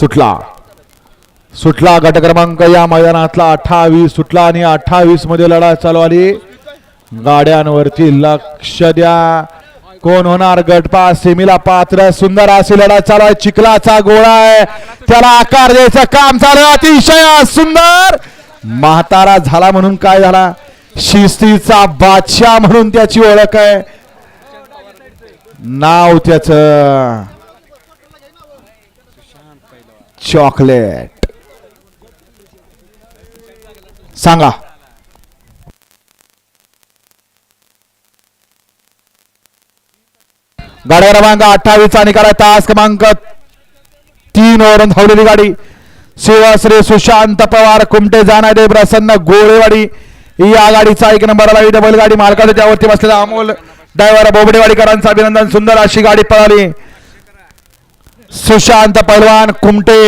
सुटला. सुटला गट क्रमांक या मैदानातला अठ्ठावीस सुटला आणि अठ्ठावीसमध्ये लढा चालू आली. गाड्यांवरती लक्ष द्या. कोण होणार गटपा सेमीला पात्र सुंदर अशी लढा चालू आहे. चिखलाचा गोळा आहे. त्याला आकार द्यायचं काम चालू अतिशय सुंदर. म्हातारा झाला म्हणून काय झाला? शिस्तीचा बादशाह म्हणून त्याची ओळख आहे. नाव त्याच. चॉकलेट. सांगा. गाड्या क्रमांक अठ्ठावीसचा निकाल आहे. तास क्रमांक तीन ओव्हर धावलेली गाडी. शिवश्री सुशांत पवार कुमटे जाणारे प्रसन्न गोळेवाडी. या गाडीचा एक नंबर आला. डबल गाडी मालकाच्या त्यावरती बसलेला अमोल ड्रायव्हर बोबडेवाडीकरांचं अभिनंदन. सुंदर अशी गाडी पळाली. सुशांत पहलवान कुमटे।